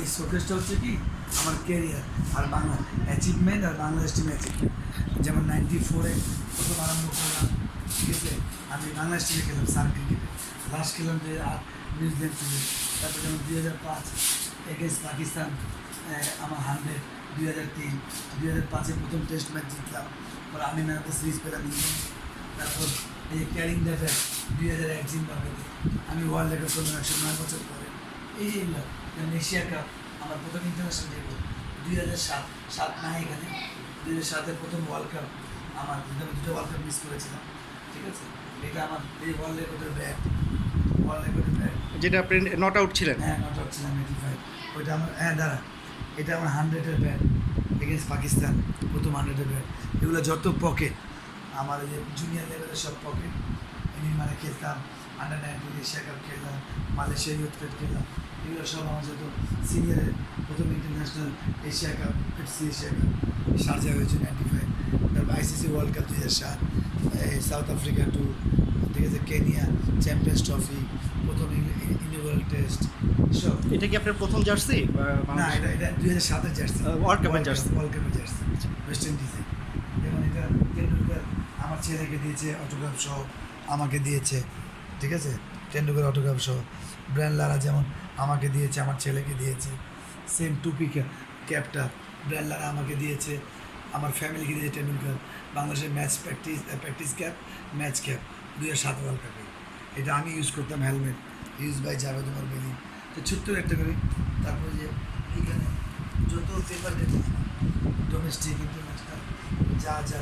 এই শোকেসটা হচ্ছে কি? আমার কেরিয়ার আর বাংলা অ্যাচিভমেন্ট আর বাংলাদেশ টিম অ্যাচিভমেন্ট যেমন নাইনটি ফোরে প্রথম আরম্ভ করলাম, ঠিক আছে? আমি বাংলাদেশ টিমে খেলাম সার ক্রিকেটে লাস্ট খেলাম যে নিউজিল্যান্ড টিমে তারপর যেমন দুই হাজার পাঁচ এগেন্স্ট পাকিস্তান আমার হান্ড্রেড দুই হাজার তিন, দুই হাজার পাঁচে প্রথম টেস্ট ম্যাচ জিতলাম। পর আমি ম্যান অফ দ্য সিরিজ পেলাম তারপর এই ক্যারিং ব্যাট দুই হাজার এক জিম্বাবুয়েতে। আমি ওয়ার্ল্ড রেকর্ড করলাম একশো নয় বছর পরে। এই এগুলো যেমন এশিয়া কাপ আমার প্রথম ইন্টারন্যাশনাল ডেবু দুই হাজার সাত সাত না এখানে। দুই হাজার সাতের প্রথম ওয়ার্ল্ড কাপ আমার আমি দুটো ওয়ার্ল্ড কাপ মিস করেছিলাম। ঠিক আছে? এটা আমার এই ওয়ার্ল্ড রেকর্ডের ব্যাট ওয়ার্ল্ড রেকর্ডের ব্যাট যেটা আপনি নট আউট ছিলেন। হ্যাঁ নট আউট ছিলাম এইটি ফাইভ ওইটা আমার হ্যাঁ দাঁড়া। এটা আমার হান্ড্রেডের ব্যাট এগেনস্ট পাকিস্তান প্রথম হান্ড্রেডের ব্যাট এগুলো যত পকেট আমার এই যে জুনিয়র লেভেলের সব পকেট মানে খেলতাম আন্ডার নাইনটিন এশিয়া কাপ খেললাম মালয়েশিয়া ইউথ কাপ খেললাম এগুলো সব আমার যত সিনিয়রের প্রথম international Asia cup AFC Asia cup Sharjah হয়েছে নাইনটি ফাইভ তারপর আইসিসি ওয়ার্ল্ড কাপ দু হাজার সাত সাউথ আফ্রিকা টু ঠিক আছে কেনিয়া চ্যাম্পিয়ন্স ট্রফি প্রথম ইনিভার্সাল টেস্ট সব এটা কি আপনার প্রথম জার্সি? না এটা এটা দুই হাজার সাতের জার্সি। ওয়ার্ল্ড কাপের জার্সি। ওয়ার্ল্ড কাপের জার্সি। ওয়েস্ট ইন্ডিজে যেমন এটা টেন্ডুলকার আমার ছেলেকে দিয়েছে অটোগ্রাফ সহ, আমাকে দিয়েছে, ঠিক আছে? টেন্ডুলকার অটোগ্রাফ সহ। ব্র্যান্ড লারা যেমন আমাকে দিয়েছে, আমার ছেলেকে দিয়েছে সেম টুপি ক্যা- ক্যাপটা ব্র্যান্ড লারা আমাকে দিয়েছে, আমার ফ্যামিলিকে দিয়েছে টেন্ডুলকার বাংলাদেশের match practice practice cap match cap দু হাজার সাত ওয়ার্ল্ড কাপে। এটা আমি ইউজ করতাম হেলমেট ইউজ বাই যাবে তোমার বেলি তো ছোট্ট একটা করি, তারপরে যে এখানে যত পেপার ডোমেস্টিক ইন্টারন্যাশনাল যা যা।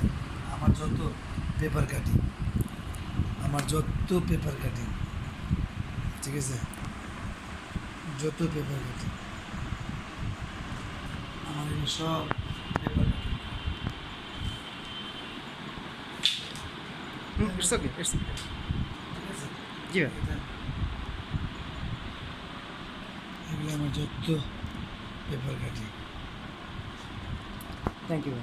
আমার যত পেপার কাটিং আমার যত পেপার কাটিং ঠিক আছে? যত পেপার কাটিং আমার সব paper cutting it's okay it's ঠিক জি এগুলো আমার যত পেপার কাটিং থ্যাংক ইউ